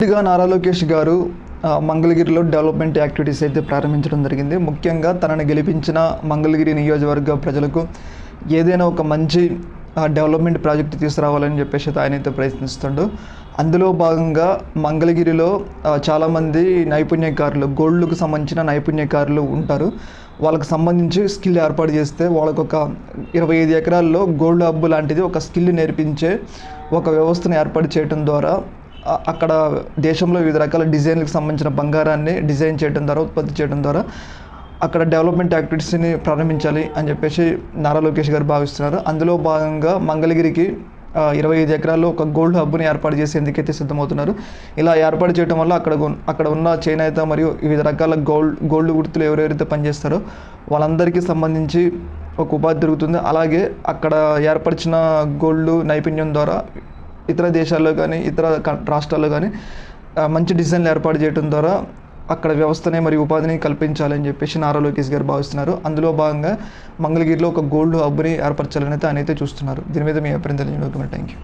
ముందుగా నారా లోకేష్ గారు మంగళగిరిలో డెవలప్మెంట్ యాక్టివిటీస్ అయితే ప్రారంభించడం జరిగింది. ముఖ్యంగా తనని గెలిపించిన మంగళగిరి నియోజకవర్గ ప్రజలకు ఏదైనా ఒక మంచి డెవలప్మెంట్ ప్రాజెక్ట్ తీసుకురావాలని చెప్పేసి ఆయనైతే ప్రయత్నిస్తుండు. అందులో భాగంగా మంగళగిరిలో చాలామంది నైపుణ్యకారులు గోల్డ్కు సంబంధించిన నైపుణ్యకారులు ఉంటారు. వాళ్ళకి సంబంధించి స్కిల్ ఏర్పాటు చేస్తే వాళ్ళకు ఒక ఇరవై ఐదు ఎకరాల్లో గోల్డ్ హబ్ లాంటిది ఒక స్కిల్ నేర్పించే ఒక వ్యవస్థను ఏర్పాటు చేయడం ద్వారా అక్కడ దేశంలో వివిధ రకాల డిజైన్లకు సంబంధించిన బంగారాన్ని డిజైన్ చేయడం ద్వారా ఉత్పత్తి చేయడం ద్వారా అక్కడ డెవలప్మెంట్ యాక్టివిటీస్ని ప్రారంభించాలి అని చెప్పేసి నారా లోకేష్ గారు భావిస్తున్నారు. అందులో భాగంగా మంగళగిరికి ఇరవై ఐదు ఎకరాల్లో ఒక గోల్డ్ హబ్ని ఏర్పాటు చేసేందుకైతే సిద్ధమవుతున్నారు. ఇలా ఏర్పాటు చేయడం వల్ల అక్కడ అక్కడ ఉన్న చేనేత మరియు వివిధ రకాల గోల్డ్ గోల్డ్ గుర్తులు ఎవరెవరైతే పనిచేస్తారో వాళ్ళందరికీ సంబంధించి ఒక ఉపాధి దొరుకుతుంది. అలాగే అక్కడ ఏర్పరిచిన గోల్డ్ నైపుణ్యం ద్వారా ఇతర దేశాల్లో కానీ ఇతర క- రాష్ట్రాల్లో కానీ మంచి డిజైన్లు ఏర్పాటు చేయడం ద్వారా అక్కడ వ్యవస్థని మరియు ఉపాధిని కల్పించాలని చెప్పేసి నారా లోకేష్ గారు భావిస్తున్నారు. అందులో భాగంగా మంగళగిరిలో ఒక గోల్డ్ హబ్ని ఏర్పరచాలని అయితే ఆయన అయితే చూస్తున్నారు. దీని మీద మీ అభిప్రాయం తెలియజేయడం థ్యాంక్ యూ